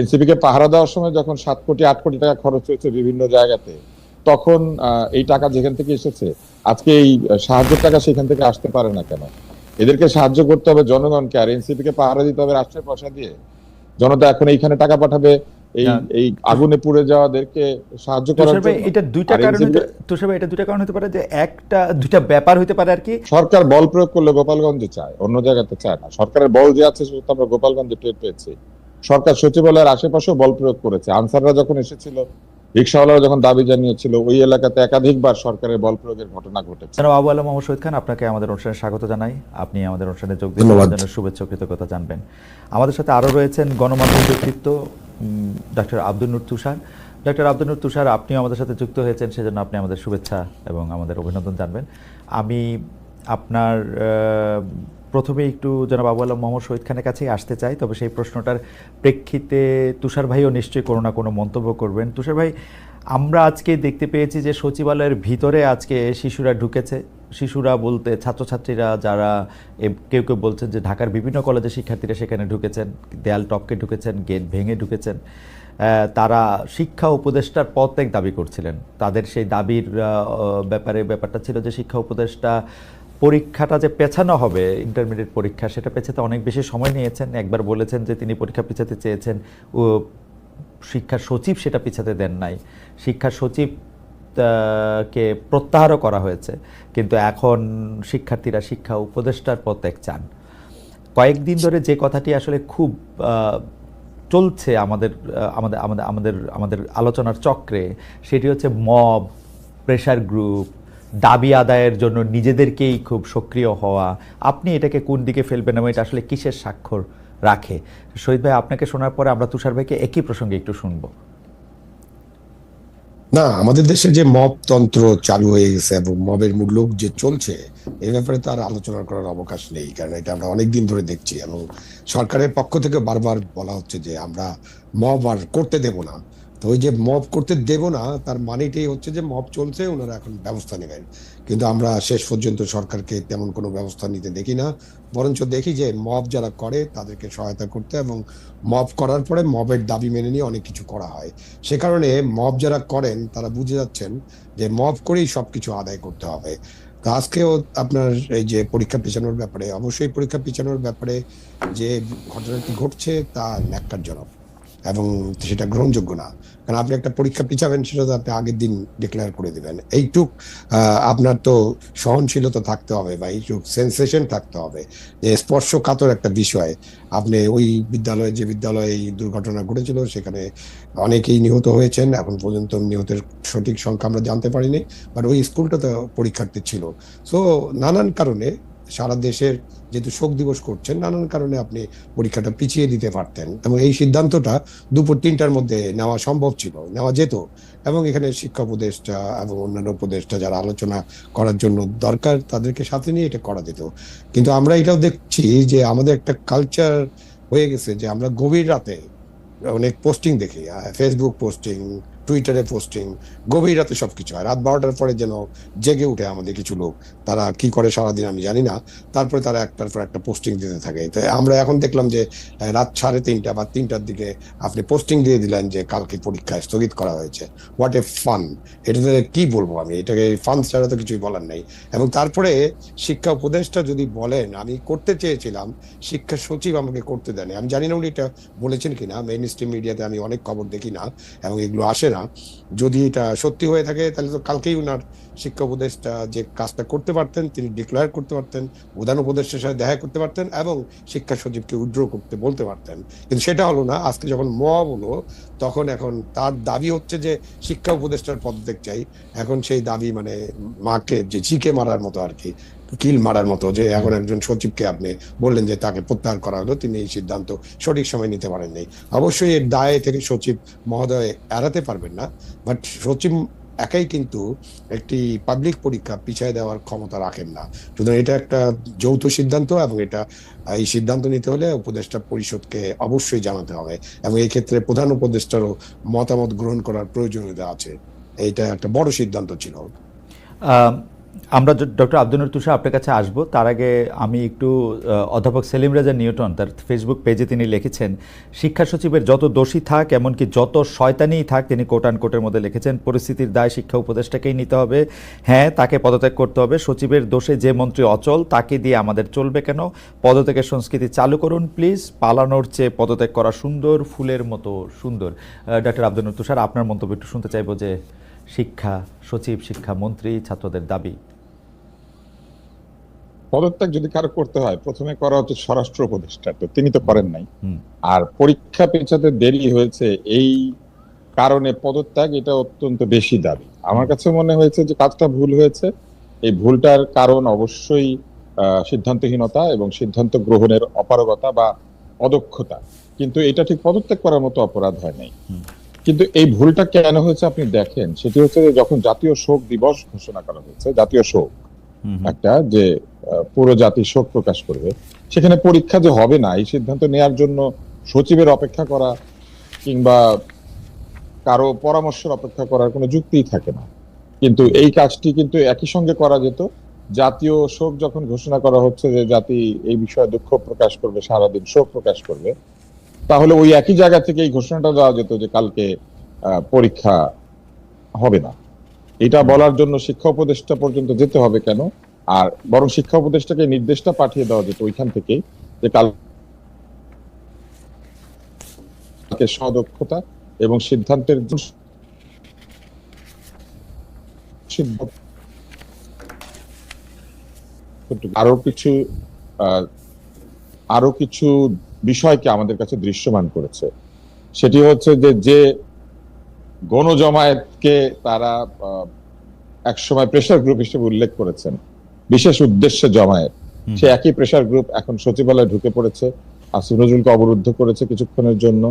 NCP কে পাহারা দেওয়ার সময় যখন সাত কোটি আট কোটি টাকা খরচ হয়েছে বিভিন্ন জায়গাতে তখন এই টাকা যেখান থেকে এসেছে আজকে এই সাহায্যের টাকা সেখান থেকে আসতে পারে না কেন? এদেরকে সাহায্য করতে হবে জনগণকে আর এনসিপি কে পাহারা দিতে হবে রাষ্ট্রের পয়সা দিয়ে। জনতা এখন এইখানে টাকা পাঠাবে এই এই আগুনে পুড়ে যাওয়াদেরকে সাহায্য করার জন্য। এটা দুইটা কারণ তুষার এটা দুইটা কারণ হতে পারে যে একটা দুইটা ব্যাপার হতে পারে আর কি। সরকার বল প্রয়োগ করলে গোপালগঞ্জে চায় অন্য জায়গাতে চায় না। সরকারের বল যে আছে সেটা আমরা গোপালগঞ্জে টের পেয়েছি। সরকার সচিবালয়ের আশেপাশেও বল প্রয়োগ করেছে। আনসাররা যখন এসেছিল রিক্সাওয়ালারা যখন দাবি জানিয়েছিল ওই এলাকাতে একাধিকবার সরকারের বল প্রয়োগের ঘটনা ঘটেছে। জনাব আবু আলম মোহাম্মদ শহীদ খান আপনাকে আমাদের অনুষ্ঠানে স্বাগত জানাই। আপনি আমাদের অনুষ্ঠানে যোগ। দেওয়ার জন্য শুভেচ্ছা কৃতজ্ঞতা জানবেন। আমাদের সাথে আরও রয়েছেন গণমাধ্যম ব্যক্তিত্ব ডক্টর আব্দুল নূর তুষার। ডক্টর আব্দুল নূর তুষার আপনিও আমাদের সাথে যুক্ত হয়েছেন সেজন্য আপনি আমাদের শুভেচ্ছা এবং আমাদের অভিনন্দন জানবেন। আমি আপনার আহ, প্রথমে একটু জনাব আবু আলম মোহাম্মদ শহীদ খানের কাছেই আসতে চাই, তবে সেই প্রশ্নটার প্রেক্ষিতে তুষার ভাইও নিশ্চয়ই কোনো না কোনো মন্তব্য করবেন। তুষার ভাই, আমরা আজকে দেখতে পেয়েছি যে সচিবালয়ের ভিতরে আজকে শিশুরা ঢুকেছে। শিশুরা বলতে ছাত্রছাত্রীরা যারা কেউ কেউ বলছেন যে ঢাকার বিভিন্ন কলেজের শিক্ষার্থীরা সেখানে ঢুকেছেন, দেয়াল টপকে ঢুকেছেন, গেট ভেঙে ঢুকেছেন। তারা শিক্ষা উপদেষ্টার পদত্যাগ দাবি করছিলেন। তাদের সেই দাবির ব্যাপারে ব্যাপারটা ছিল যে শিক্ষা উপদেষ্টা পরীক্ষাটা যে পেছানো হবে ইন্টারমিডিয়েট পরীক্ষা, সেটা পেছাতে অনেক বেশি সময় নিয়েছেন। একবার বলেছেন যে তিনি পরীক্ষা পেছাতে চেয়েছেন, ও শিক্ষা সচিব সেটা পিছাতে দেন নাই। শিক্ষা সচিব কে প্রত্যাহারও করা হয়েছে। কিন্তু এখন শিক্ষার্থীরা, শিক্ষা উপদেষ্টার পদত্যাগ চান। কয়েকদিন ধরে যে কথাটি আসলে খুব চলছে আমাদের আমাদের আমাদের আমাদের আমাদের আলোচনার চক্রে, সেটি হচ্ছে মব প্রেশার গ্রুপ দাবি আদায়ের জন্য নিজেদেরকেই খুব সক্রিয় হওয়া। আপনি এটাকে কোন দিকে ফেলবেন এবং এটা আসলে কিসের স্বাক্ষর রাখে? শহীদ ভাই, আপনাকে শোনার পরে আমরা তুষার ভাইকে একই প্রসঙ্গে একটু শুনব। না, আমাদের দেশে যে মব তন্ত্র চালু হয়ে গেছে এবং মবের মূল্য যে চলছে এই ব্যাপারে তো আর আলোচনা করার অবকাশ নেই, কারণ এটা আমরা অনেকদিন ধরে দেখছি এবং সরকারের পক্ষ থেকে বারবার বলা হচ্ছে যে আমরা মব আর করতে দেব না। তো ওই যে মব করতে দেব না, তার মানেটাই হচ্ছে যে মব চলছে, ওনারা এখন ব্যবস্থা নেবেন। কিন্তু আমরা শেষ পর্যন্ত সরকারকে তেমন কোনো ব্যবস্থা নিতে দেখি না। বরঞ্চ দেখি যে মব যারা করে, তাদেরকে সহায়তা করতে এবং মব করার পরে মবের দাবি মেনে নিয়ে অনেক কিছু করা হয়। সে কারণে মব যারা করেন, তারা বুঝে যাচ্ছেন যে মব করেই সবকিছু আদায় করতে হবে। তো আজকেও আপনার এই যে পরীক্ষা পেছানোর ব্যাপারে, অবশ্যই পরীক্ষা পেছানোর ব্যাপারে যে ঘটনাটি ঘটছে, তা ন্যাক্কারজনক। এবং সেটা গ্রহণযোগ্য না। কারণ আপনি একটা পরীক্ষা পিছাবেন, সেটা তো আপনি আগের দিন ডিক্লেয়ার করে দিবেন। এইটুক আপনার তো সহনশীলতা থাকতে হবে বা এইটুক সেন্সেশন থাকতে হবে। যে স্পর্শকাতর একটা বিষয়। আপনি ওই বিদ্যালয়ে, যে বিদ্যালয়ে এই দুর্ঘটনা ঘটেছিল, সেখানে অনেকেই নিহত হয়েছেন। এখন পর্যন্ত নিহতের সঠিক সংখ্যা আমরা জানতে পারিনি। বাট ওই স্কুলটা তো পরীক্ষার্থী ছিল। সো নানান কারণে সারা দেশের যেহেতু শোক দিবস করছেন, নানান কারণে আপনি পরীক্ষাটা পিছিয়ে দিতে পারতেন এবং এই সিদ্ধান্তটা দুপুর তিনটার মধ্যে নেওয়া সম্ভব ছিল, নেওয়া যেত এবং এখানে শিক্ষা উপদেষ্টা এবং অন্যান্য উপদেষ্টা যারা আলোচনা করার জন্য দরকার তাদেরকে সাথে নিয়ে এটা করা যেত। কিন্তু আমরা এটাও দেখছি যে আমাদের একটা কালচার হয়ে গেছে যে আমরা গভীর রাতে অনেক পোস্টিং দেখি ফেসবুক পোস্টিং টুইটারে পোস্টিং গভীর রাতে সব কিছু হয়। রাত বারোটার পরে যেন জেগে উঠে আমাদের কিছু লোক। তারা কি করে সারাদিন আমি জানি না। তারপরে তারা একটার পর একটা পোস্টিং দিতে থাকে। তো আমরা এখন দেখলাম যে রাত সাড়ে তিনটা বা তিনটার দিকে আপনি পোস্টিং দিয়ে দিলেন যে, কালকে পরীক্ষা স্থগিত করা হয়েছে। হোয়াট এ ফান এটাতে কি বলব আমি? এটাকে ফান ছাড়া তো কিছুই বলার নেই। এবং তারপরে শিক্ষা উপদেষ্টা যদি বলেন, আমি করতে চেয়েছিলাম, শিক্ষা সচিব আমাকে করতে দেন আমি জানি না উনি এটা বলেছেন কিনা। মেইন স্ট্রিম মিডিয়াতে আমি অনেক খবর দেখি না, এবং এগুলো আসে না। যদি এটা সত্যি হয়ে থাকে, তাহলে তো কালকেই উনার শিক্ষা উপদেষ্টা যে কাজটা করতে পারতেন, তিনি ডিক্লেয়ার করতে পারতেন, প্রধান উপদেষ্টার সাথে দেখা করতে পারতেন এবং শিক্ষা সচিবকে উইড্র করতে বলতে পারতেন। কিন্তু সেটা হলো না, আজকে যখন মব হলো, তখন এখন তার দাবি হচ্ছে যে শিক্ষা উপদেষ্টার পদত্যাগ চাই। এখন সেই দাবি মানে মাকে, যে চিকে মারার মতো আর কি। কিল মারার মতো যে এখন একজন সচিবকে আপনি বললেন যে তাকে প্রত্যাহার করা হলো, তিনি এই সিদ্ধান্ত সঠিক সময় নিতে পারেন অবশ্যই এর দায়ে থেকে সচিব মহোদয় এড়াতে পারবেন না, বাট সচিব একাই কিন্তু একটি পাবলিক পরীক্ষা পিছিয়ে দেওয়ার ক্ষমতা রাখেন না। সুতরাং এটা একটা যৌথ সিদ্ধান্ত এবং এটা, এই সিদ্ধান্ত নিতে হলে উপদেষ্টা পরিষদকে অবশ্যই জানাতে হবে এবং এই ক্ষেত্রে প্রধান উপদেষ্টারও মতামত গ্রহণ করার প্রয়োজনীয়তা আছে। এটা একটা বড় সিদ্ধান্ত ছিল। আমরা ডক্টর আব্দুল তুষার আপনার কাছে আসব। তার আগে আমি একটু অধ্যাপক সেলিম রাজা নিউটন, তার ফেসবুক পেজে তিনি লিখেছেন, শিক্ষা সচিবের যত দোষী থাক, এমনকি যত শয়তানিই থাক, তিনি কোটান কোটের মধ্যে লিখেছেন, পরিস্থিতির দায় শিক্ষা উপদেষ্টাকেই নিতে হবে। হ্যাঁ তাকে পদত্যাগ করতে হবে। সচিবের দোষে যে মন্ত্রী অচল, তাকে দিয়ে আমাদের চলবে কেন? পদত্যাগের সংস্কৃতি চালু করুন প্লিজ পালানোর চেয়ে পদত্যাগ করা সুন্দর, ফুলের মতো সুন্দর। ডক্টর আব্দুল তুষার, আপনার মন্তব্য একটু শুনতে চাইব যে শিক্ষা সচিব শিক্ষা মন্ত্রী ছাত্রদের দাবি। পদত্যাগ যদি কারও করতে হয় প্রথমে করা হচ্ছে স্বরাষ্ট্র উপদেষ্টা তো তিনি তো করেন নাই। আর পরীক্ষা পেছাতে দেরি হয়েছে এই কারণে পদত্যাগ এটা অত্যন্ত বেশি দাবি। আমার কাছে মনে হয়েছে যে কাজটা ভুল হয়েছে। এই ভুলটার কারণ অবশ্যই সিদ্ধান্তহীনতা এবং সিদ্ধান্ত গ্রহণের অপারগতা বা অদক্ষতা। কিন্তু এটা ঠিক পদত্যাগ করার মতো অপরাধ হয় নাই। কিন্তু এই ভুলটা কেন হয়েছে আপনি দেখেন? সেটি হচ্ছে যে যখন জাতীয় শোক দিবস ঘোষণা করা হয়েছে জাতীয় শোক। একটা যে পুরো জাতি শোক প্রকাশ করবে সেখানে পরীক্ষা যে হবে না এই সিদ্ধান্ত নেয়ার জন্য সচিবের অপেক্ষা করা কিংবা কারও পরামর্শের অপেক্ষা করার কোনো যুক্তিই থাকে না। কিন্তু এই কাজটি কিন্তু একই সঙ্গে করা যেত। জাতীয় শোক যখন ঘোষণা করা হচ্ছে যে জাতি এই বিষয়ে দুঃখ প্রকাশ করবে সারাদিন শোক প্রকাশ করবে তাহলে ওই একই জায়গা থেকে এই ঘোষণাটা দেওয়া যেত যে কালকে পরীক্ষা হবে না। এটা বলার জন্য শিক্ষা উপদেষ্টা পর্যন্ত যেতে হবে কেন? আর বরং শিক্ষা উপদেষ্টাকে নির্দেশটা পাঠিয়ে দেওয়া যেত ওইখান থেকেই যে কালকে সদক্ষতা এবং সিদ্ধান্তের আরও কিছু আরও কিছু বিষয়কে আমাদের কাছে দৃশ্যমান করেছে। সেটি হচ্ছে যে যে গণজমায়েতকে তারা একসময় প্রেশার গ্রুপ হিসেবে উল্লেখ করেছেন। বিশেষ উদ্দেশ্যে জমায়েত। সে একই প্রেশার গ্রুপ এখন সচিবালয়ে ঢুকে পড়েছে আসিফ নজরুলকে অবরুদ্ধ করেছে কিছুক্ষণের জন্য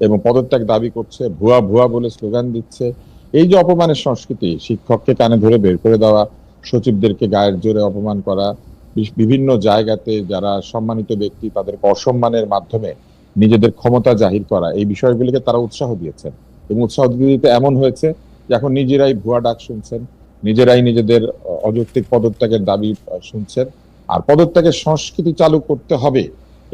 এবং পদত্যাগ দাবি করছে ভুয়া ভুয়া বলে স্লোগান দিচ্ছে। এই যে অপমানের সংস্কৃতি শিক্ষককে কানে ধরে বের করে দেওয়া সচিবদেরকে গায়ের জোরে অপমান করা বিভিন্ন জায়গাতে যারা সম্মানিত ব্যক্তি তাদেরকে অসম্মানের মাধ্যমে নিজেদের ক্ষমতা জাহির করা, এই বিষয়গুলিকে তারা উৎসাহ দিয়েছেন। এবং উৎসাহ দিতে এমন হয়েছে যে এখন নিজেরাই ভুয়া ডাক শুনছেন, নিজেরাই নিজেদের অযৌক্তিক পদত্যাগের দাবি শুনছেন। আর পদত্যাগের সংস্কৃতি চালু করতে হবে,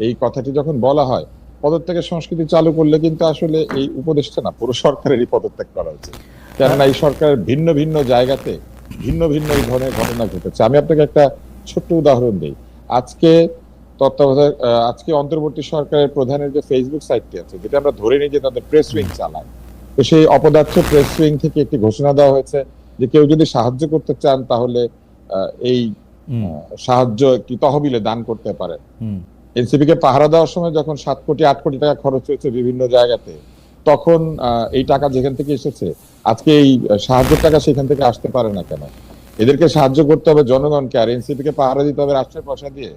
এই কথাটি যখন বলা হয়, পদত্যাগের সংস্কৃতি চালু করলে কিন্তু আসলে এই উপদেশটা না, পুরো সরকারেরই পদত্যাগ করা উচিত। কেননা এই সরকারের ভিন্ন ভিন্ন জায়গাতে ভিন্ন ভিন্ন এই ধরনের ঘটনা ঘটেছে। আমি আপনাকে একটা ছোট্ট উদাহরণ দিই। আজকে তত্ত্বাবধায়ক আজকে অন্তর্বর্তী সরকারের প্রধানের যে ফেসবুক সাইটটি আছে যেটা আমরা ধরে নিই যে তাদের প্রেস উইং চালায়। তো সেই অপদার্থ প্রেস উইং থেকে একটি ঘোষণা দেওয়া হয়েছে যে কেউ যদি সাহায্য করতে চান তাহলে এই সাহায্য একটি তহবিলে দান করতে পারেন হুম, এনসিপি কে পাহারা দেওয়ার সময় যখন সাত কোটি আট কোটি টাকা খরচ হয়েছে বিভিন্ন জায়গাতে তখন এই টাকা যেখান থেকে এসেছে আজকে এই সাহায্যের টাকা সেখান থেকে আসতে পারে না কেন? এদেরকে সাহায্য করতে হবে জনগণকে আর এনসিপি কে পাহারা দিতে হবে রাষ্ট্রের পয়সা দিয়ে।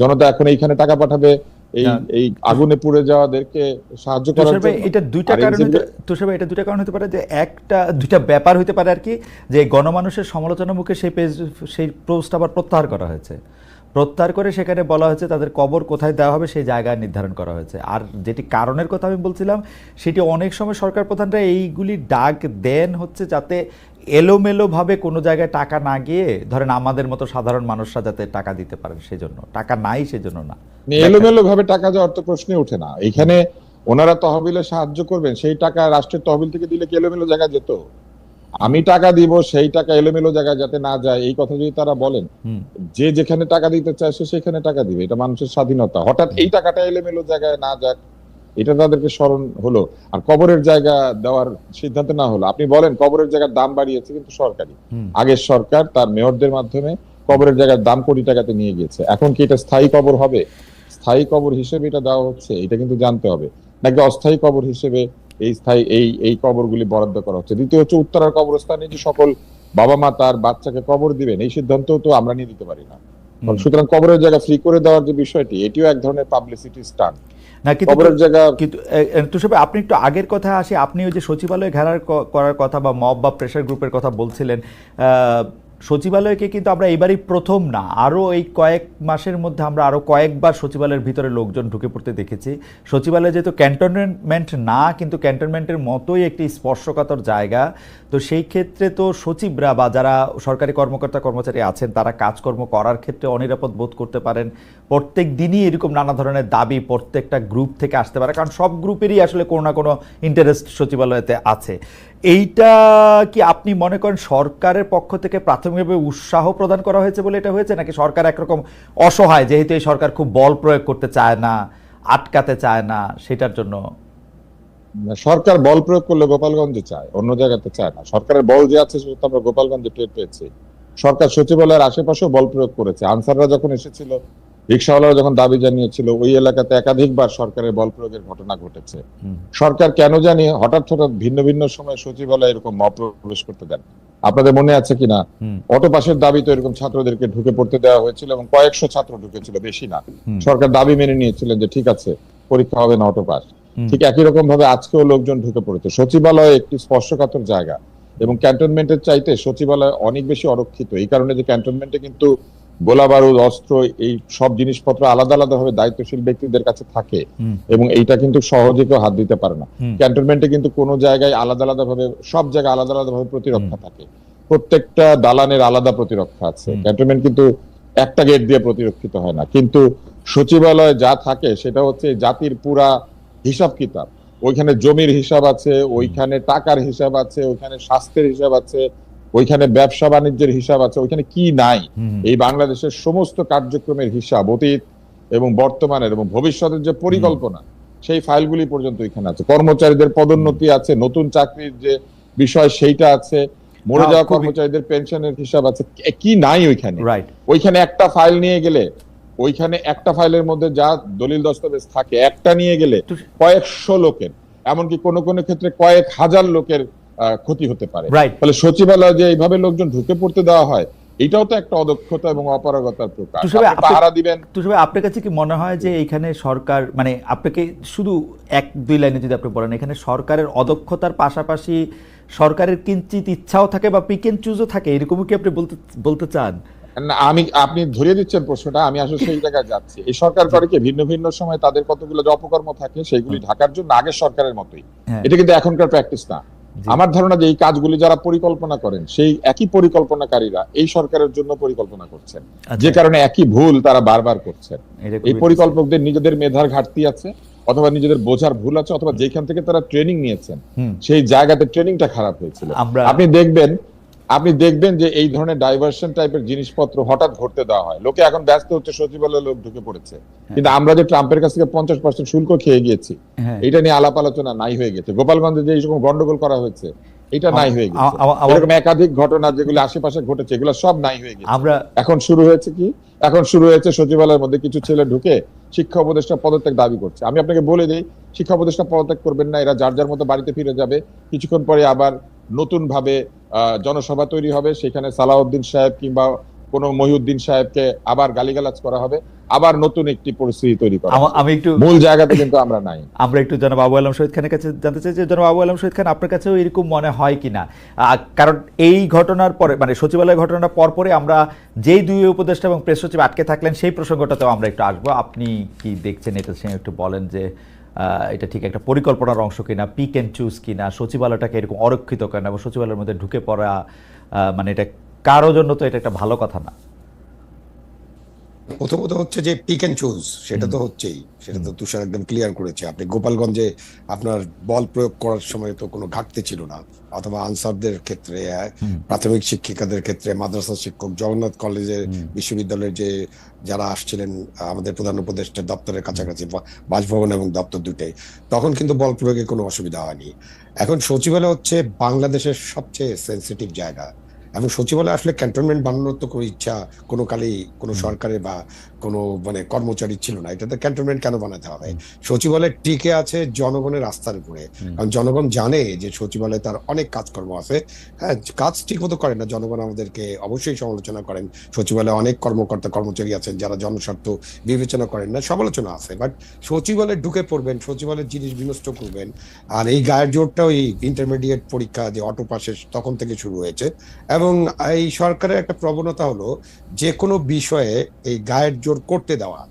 জনতা এখন এইখানে টাকা পাঠাবে এই এই আগুনে পুড়ে যাওয়াদেরকে সাহায্য করার জন্য। এটা দুইটা কারণ তুষার এটা দুইটা কারণ হতে পারে যে একটা দুইটা ব্যাপার হতে পারে আর কি যে গণমানুষের মুখে সেই পেজ সেই পোস্ট আবার প্রত্যাহার করা হয়েছে। প্রত্যাহার করে সেখানে বলা হয়েছে তাদের কবর কোথায় দেওয়া হবে সেই জায়গা নির্ধারণ করা হয়েছে। আর যেটি কারণের কথা আমি বলছিলাম সেটি অনেক সময় সরকার প্রধানরা এইগুলি ডাক দেন হচ্ছে যাতে এলোমেলোভাবে কোনো জায়গায় টাকা না গিয়ে ধরেন আমাদের মতো সাধারণ মানুষরা যাতে টাকা দিতে পারেন সেজন্য। টাকা নাই সেজন্য না। এলোমেলো ভাবে টাকা যাওয়ার তো প্রশ্নে ওঠে না। এখানে ওনারা তহবিলে সাহায্য করবেন সেই টাকা রাষ্ট্রের তহবিল থেকে দিলে কি এলোমেলো জায়গা যেত? আমি টাকা দিব সেই টাকা এলোমেলো জায়গায় যাতে না যায় এই কথা যদি তারা বলেন যে যেখানে টাকা দিতে চায় সে সেখানে টাকা দিবে এটা মানুষের স্বাধীনতা। হঠাৎ এই টাকাটা এলোমেলো জায়গায় না যাক এটা তাদেরকে স্মরণ হলো। আর কবরের জায়গা দেওয়ার সিদ্ধান্ত না হলো। আপনি বলেন কবরের জায়গার দাম বাড়িয়েছে কিন্তু সরকারি। আগের সরকার তার মেয়রদের মাধ্যমে কবরের জায়গার দাম কোটি টাকাতে নিয়ে গিয়েছে। এখন কি এটা স্থায়ী কবর হবে? স্থায়ী কবর হিসেবে এটা দেওয়া হচ্ছে এটা কিন্তু জানতে হবে। নাকি অস্থায়ী কবর হিসেবে এই স্থায়ী এই এই কবরগুলি বরাদ্দ করা হচ্ছে? দ্বিতীয় হচ্ছে উত্তরার কবরস্থানে যে সকল বাবা মা তার বাচ্চাকে কবর দিবেন এই সিদ্ধান্ত তো আমরা নিয়ে দিতে পারি না। সুতরাং কবরের জায়গা ফ্রি করে দেওয়ার যে বিষয়টি এটিও এক ধরনের পাবলিসিটি স্টান না কিন্তু কিন্তু তুষার আপনি একটু আগের কথা আসি আপনি ওই যে সচিবালয় ঘেরার করার কথা বা মব বা প্রেশার গ্রুপের কথা বলছিলেন আহ, সচিবালয়কে কিন্তু আমরা এবারই প্রথম না, আরও এই কয়েক মাসের মধ্যে আমরা আরও কয়েকবার সচিবালয়ের ভিতরে লোকজন ঢুকে পড়তে দেখেছি। সচিবালয় যেহেতু ক্যান্টনমেন্ট না, কিন্তু ক্যান্টনমেন্টের মতোই একটি স্পর্শকাতর জায়গা। তো সেই ক্ষেত্রে তো সচিবরা বা যারা সরকারি কর্মকর্তা, কর্মচারী আছেন, তারা কাজকর্ম করার ক্ষেত্রে অনিরাপদ বোধ করতে পারেন। প্রত্যেক দিনই এরকম নানা ধরনের দাবি প্রত্যেকটা গ্রুপ থেকে আসতে পারে, কারণ সব গ্রুপেরই আসলে কোনো না কোনো ইন্টারেস্ট সচিবালয়তে আছে। এইটা কি আপনি মনে করেন সরকারের পক্ষ থেকে প্রাথমিকভাবে উৎসাহ প্রদান করা হয়েছে বলে এটা হয়েছে? নাকি সরকার একরকম অসহায় যেহেতু এই সরকার খুব বল প্রয়োগ করতে চায় না আটকাতে চায় না সেটার জন্য? সরকার বল প্রয়োগ করলে গোপালগঞ্জে চায় অন্য জায়গাতে চায় না। সরকারের বল যে আছে সেটা আমরা গোপালগঞ্জে টের পেয়েছি। সরকার সচিবালয়ের আশেপাশেও বল প্রয়োগ করেছে। আনসাররা যখন এসেছিল রিক্সাওয়ালারা যখন দাবি জানিয়েছিল ওই এলাকাতে একাধিকবার সরকারের বল প্রয়োগের ঘটনা ঘটেছে। সরকার কেন জানি হঠাৎ হঠাৎ ভিন্ন ভিন্ন সময় সচিবালয় এরকম মব প্রবেশ করতে দেন আপনাদের মনে আছে কিনা। অটো পাশের দাবি তো এরকম ছাত্রদেরকে ঢুকে পড়তে দেওয়া হয়েছিল এবং কয়েকশো ছাত্র ঢুকেছিল বেশি না। সরকার দাবি মেনে নিয়েছিলেন যে ঠিক আছে পরীক্ষা হবে না অটো পাস। ঠিক একই রকম ভাবে আজকেও লোকজন ঢুকে পড়েছে। সচিবালয় একটি স্পর্শকাতর জায়গা এবং ক্যান্টনমেন্টের চাইতে সচিবালয় অনেক বেশি অরক্ষিত। এই কারণে যে ক্যান্টনমেন্টে কিন্তু গোলা বারুদ অস্ত্র এই সব জিনিসপত্র আলাদা আলাদা ভাবে দায়িত্বশীল ব্যক্তিদের কাছে থাকে এবং এইটা কিন্তু সহজে কেউ হাত দিতে পারে না। ক্যান্টনমেন্টে কিন্তু কোনো জায়গায় আলাদা আলাদা ভাবে সব জায়গায় আলাদা আলাদা ভাবে প্রতিরক্ষা থাকে। প্রত্যেকটা দালানের আলাদা প্রতিরক্ষা আছে। ক্যান্টনমেন্ট কিন্তু একটা গেট দিয়ে প্রতিরক্ষিত হয় না। কিন্তু সচিবালয়ে যা থাকে সেটা হচ্ছে জাতির পুরা হিসাব কিতাব। ওইখানে জমির হিসাব আছে ওইখানে টাকার হিসাব আছে ওইখানে স্বাস্থ্যের হিসাব আছে ওইখানে ব্যবসা বাণিজ্যের হিসাব আছে ওইখানে কি নাই? এই বাংলাদেশের সমস্ত কার্যক্রমের হিসাব অতীত এবং বর্তমানের এবং ভবিষ্যতের যে পরিকল্পনা সেই ফাইলগুলি পর্যন্ত এখানে আছে। কর্মচারীদের পদোন্নতি আছে নতুন চাকরির যে বিষয় সেইটা আছে মরে যাওয়া কর্মচারীদের পেনশনের হিসাব আছে কি- নাই ওইখানে? রাইট ওইখানে একটা ফাইল নিয়ে গেলে ওইখানে একটা ফাইলের মধ্যে যা দলিল দস্তাবেজ থাকে একটা নিয়ে গেলে কয়েকশো লোকের এমনকি কোনো কোনো ক্ষেত্রে কয়েক হাজার লোকের ক্ষতি হতে পারে। ফলে সচিবালয় যে এইভাবে লোকজন ঢুকে পড়তে দেওয়া হয় এটাও তো একটা অদক্ষতা এবং অপারগতার প্রকাশ। পাহারা দিবেন। ভাই, আপনার কাছে কি মনে হয় যে এইখানে সরকার মানে আপনাকে শুধু এক দুই লাইনে যদি আপনি বলেন এখানে সরকারের অদক্ষতার পাশাপাশি সরকারের কিঞ্চিত ইচ্ছাও থাকে বা পিক এন্ড চুজও থাকে এরকমও কি আপনি বলতে বলতে চান? না, আমি আপনি ধরিয়ে দিচ্ছেন প্রশ্নটা আমি আসলে সেই জায়গায় যাচ্ছি। এই সরকার করে কি ভিন্ন ভিন্ন সময় তাদের কতগুলো যে অপকর্ম থাকে সেইগুলি ঢাকার জন্য আগের সরকারের মতোই। হ্যাঁ। এটা কিন্তু এখনকার প্র্যাকটিস না। আমার ধারণা যে এই কাজগুলি যারা পরিকল্পনা করেন সেই একই পরিকল্পনাকারীরা এই সরকারের জন্য পরিকল্পনা করছেন। আচ্ছা, যে কারণে একই ভুল তারা বারবার করছেন। এই পরিকল্পকদের নিজেদের মেধার ঘাটতি আছে অথবা নিজেদের বোঝার ভুল আছে অথবা যেখান থেকে তারা ট্রেনিং নিয়েছেন সেই জায়গাতে ট্রেনিংটা খারাপ হয়েছিল। আপনি দেখবেন আপনি দেখবেন যে এই ধরনের ডাইভার্সন টাইপের জিনিসপত্র হঠাৎ ঘটতে দেওয়া হয়। লোকে এখন ব্যস্ত হচ্ছে সচিবালয়ে লোক ঢুকে পড়েছে। কিন্তু আমরা যে ট্রাম্পের কাছ থেকে পঞ্চাশ পার্সেন্ট শুল্ক খেয়ে গিয়েছি হ্যাঁ। এটা নিয়ে আলাপ আলোচনা নাই হয়ে গেছে। গোপালগঞ্জে যে এইরকম গন্ডগোল করা হয়েছে এটা নাই হয়ে গেছে। এরকম একাধিক ঘটনা যেগুলো আশেপাশে ঘটেছে এগুলো সব নাই হয়ে গেছে। আমরা এখন শুরু হয়েছে কি? এখন শুরু হয়েছে সচিবালয়ের মধ্যে কিছু ছেলে ঢুকে শিক্ষা উপদেষ্টা পদত্যাগ দাবি করছে। আমি আপনাকে বলে দিই শিক্ষা উপদেষ্টা পদত্যাগ করবেন না এরা যার যার মতো বাড়িতে ফিরে যাবে। কিছুক্ষণ পরে আবার নতুন ভাবে জনসভা তৈরি হবে সেখানে সালাউদ্দিন সাহেব কিংবা কোন মহিউদ্দিন সাহেবকে আবার গালিগালাজ করা হবে আবার নতুন একটি পরিস্থিতি তৈরি করা। আমি একটু মূল জায়গাতে কিন্তু আমরা নাই। আমরা একটু জনাব আবু আলম শহীদ খানের কাছে জানতে চাই যে জনাব আবু আলম শহীদ খান আপনার কাছেও এরকম মনে হয় কিনা? আহ, কারণ এই ঘটনার পরে মানে সচিবালয় ঘটনার পর পরে আমরা যেই দুই উপদেষ্টা এবং প্রেস সচিব আটকে থাকলেন সেই প্রসঙ্গটাতেও আমরা একটু আসব। আপনি কি দেখছেন? এটা সে একটু বলেন যে এটা ঠিক একটা পরিকল্পনার অংশ কিনা পিক অ্যান্ড চুজ কিনা, সচিবালয়টাকে এরকম অরক্ষিত কেন এবং সচিবালয়ের মধ্যে ঢুকে পড়া মানে এটা কারও জন্য তো এটা একটা ভালো কথা না। প্রথমত হচ্ছে যে পিক এন্ড চুজ সেটা তো হচ্ছেই। সেটা তো তুষার একদম ক্লিয়ার করেছে। আপনি গোপালগঞ্জে আপনার বল প্রয়োগ করার সময় তো কোনো ঘাটতি ছিল না। অথবা আনসারদের ক্ষেত্রে প্রাথমিক শিক্ষিকাদের ক্ষেত্রে মাদ্রাসা শিক্ষক জগন্নাথ কলেজের বিশ্ববিদ্যালয়ের যে যারা আসছিলেন আমাদের প্রধান উপদেষ্টার দপ্তরের কাছাকাছি বাসভবন এবং দপ্তর দুটাই তখন কিন্তু বল প্রয়োগে কোনো অসুবিধা হয়নি। এখন সচিবালয় হচ্ছে বাংলাদেশের সবচেয়ে সেন্সিটিভ জায়গা। এবং সচিবালয় আসলে ক্যান্টনমেন্ট বানানোর তো কোনো ইচ্ছা কোনো কালেই কোনো সরকারের বা কোনো মানে কর্মচারী ছিল না। এটাতে ক্যান্টনমেন্ট কেন বানাতে হবে? সচিবালয় টিকে আছে জনগণের রাস্তার উপরে। কারণ জনগণ জানে যে সচিবালয়ে তার অনেক কাজকর্ম আছে। হ্যাঁ কাজ ঠিক মতো করে না জনগণ আমাদেরকে অবশ্যই সমালোচনা করেন। সচিবালয়ে অনেক কর্মকর্তা কর্মচারী আছেন যারা জনস্বার্থ বিবেচনা করেন না সমালোচনা আছে। বাট সচিবালয়ে ঢুকে পড়বেন সচিবালয়ের জিনিস বিনষ্ট করবেন। আর এই গায়ের জোরটা ওই ইন্টারমিডিয়েট পরীক্ষা যে অটো পাশে তখন থেকে শুরু হয়েছে। এবং এই সরকারের একটা প্রবণতা হলো যে কোনো বিষয়ে এই গায়ের জোর করতে দেওয়া।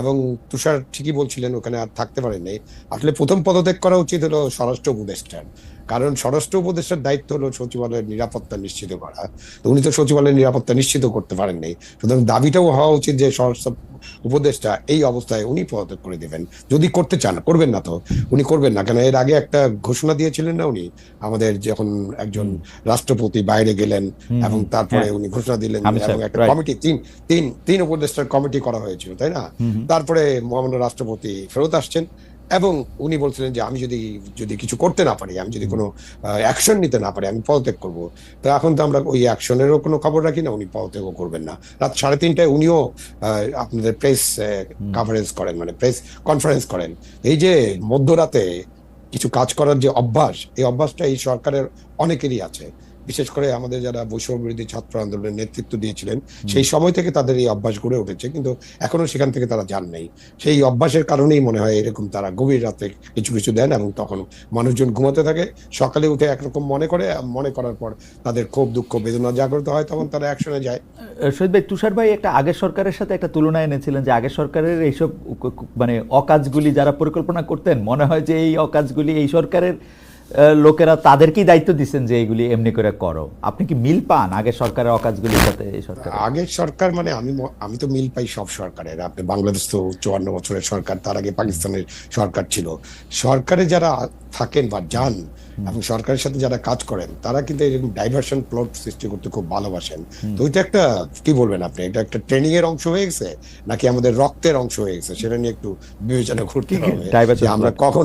এবং তুষার ঠিকই বলছিলেন, ওখানে আর থাকতে পারেনি আসলে প্রথম পদত্যাগ করা উচিত হলো স্বরাষ্ট্র উপদেষ্টার। কারণ স্বরাষ্ট্র উপদেষ্টার দায়িত্ব হলো সচিবালয়ের নিরাপত্তা নিশ্চিত করা। উনি তো সচিবালয়ের নিরাপত্তা নিশ্চিত করতে পারেননি। সুতরাং দাবিটাও হওয়া উচিত যে স্বরাষ্ট্র উপদেষ্টা এই অবস্থায় উনি পদত্যাগ করে দেবেন। যদি করতে চান করবেন না তো? উনি করবেন না। কেন? এর আগে একটা ঘোষণা দিয়েছিলেন না উনি? আমাদের যখন একজন রাষ্ট্রপতি বাইরে গেলেন এবং তারপরে হ্যাঁ। উনি ঘোষণা দিলেন এবং একটা কমিটি তিন তিন তিন উপদেষ্টার কমিটি করা হয়েছিল তাই না। তারপরে মহামান্য রাষ্ট্রপতি ফেরত আসছেন। এবং উনি বলছিলেন যে আমি যদি যদি কিছু করতে না পারি আমি যদি কোনো অ্যাকশন নিতে না পারি আমি পদত্যাগ করব। তো এখন তো আমরা ওই অ্যাকশনেরও কোনো খবর রাখি না উনি পদত্যাগও করবেন না। রাত সাড়ে তিনটায় উনিও আপনাদের প্রেস কাভারেজ করেন মানে প্রেস কনফারেন্স করেন। এই যে মধ্যরাতে কিছু কাজ করার যে অভ্যাস এই অভ্যাসটা এই সরকারের অনেকেরই আছে। বিশেষ করে আমাদের যারা বৈষম্য বিরোধী ছাত্র আন্দোলনের নেতৃত্ব দিয়েছিলেন সেই সময় থেকে তাদের এই অভ্যাস গড়ে উঠেছে। কিন্তু এখনও সেখান থেকে তারা যান নেই। সেই অভ্যাসের কারণেই মনে হয় এরকম তারা গভীর রাতে কিছু কিছু দেন এবং তখন মানুষজন ঘুমাতে থাকে সকালে উঠে একরকম মনে করে মনে করার পর তাদের ক্ষোভ দুঃখ বেদনা জাগ্রত হয় তখন তারা অ্যাকশনে যায়। শহীদ ভাই তুষার ভাই একটা আগের সরকারের সাথে একটা তুলনা এনেছিলেন যে আগের সরকারের এইসব মানে অকাজগুলি যারা পরিকল্পনা করতেন মনে হয় যে এই অকাজগুলি এই সরকারের লোকেরা তাদেরকেই দায়িত্ব দিচ্ছেন যে এইগুলি এমনি করে করো। আপনি কি মিল পান আগের সরকারের অকাজগুলির সাথে এই সরকার আগের সরকার মানে আমি আমি তো মিল পাই সব সরকারের। আপনি বাংলাদেশ তো চুয়ান্ন বছরের সরকার তার আগে পাকিস্তানের সরকার ছিল। সরকারে যারা থাকেন বা যান এবং সরকারের সাথে যারা কাজ করেন তারা কিন্তু এরকম ডাইভার্সন প্লট সৃষ্টি করতে খুব ভালোবাসেন। তো এটা একটা কি বলবেন আপনি? এটা একটা ট্রেনিং এর অংশ হয়ে গেছে? নাকি আমাদের রক্তের অংশ হয়ে গেছে? সেটা নিয়ে একটু বিবেচনা করতে হবে আমরা কখন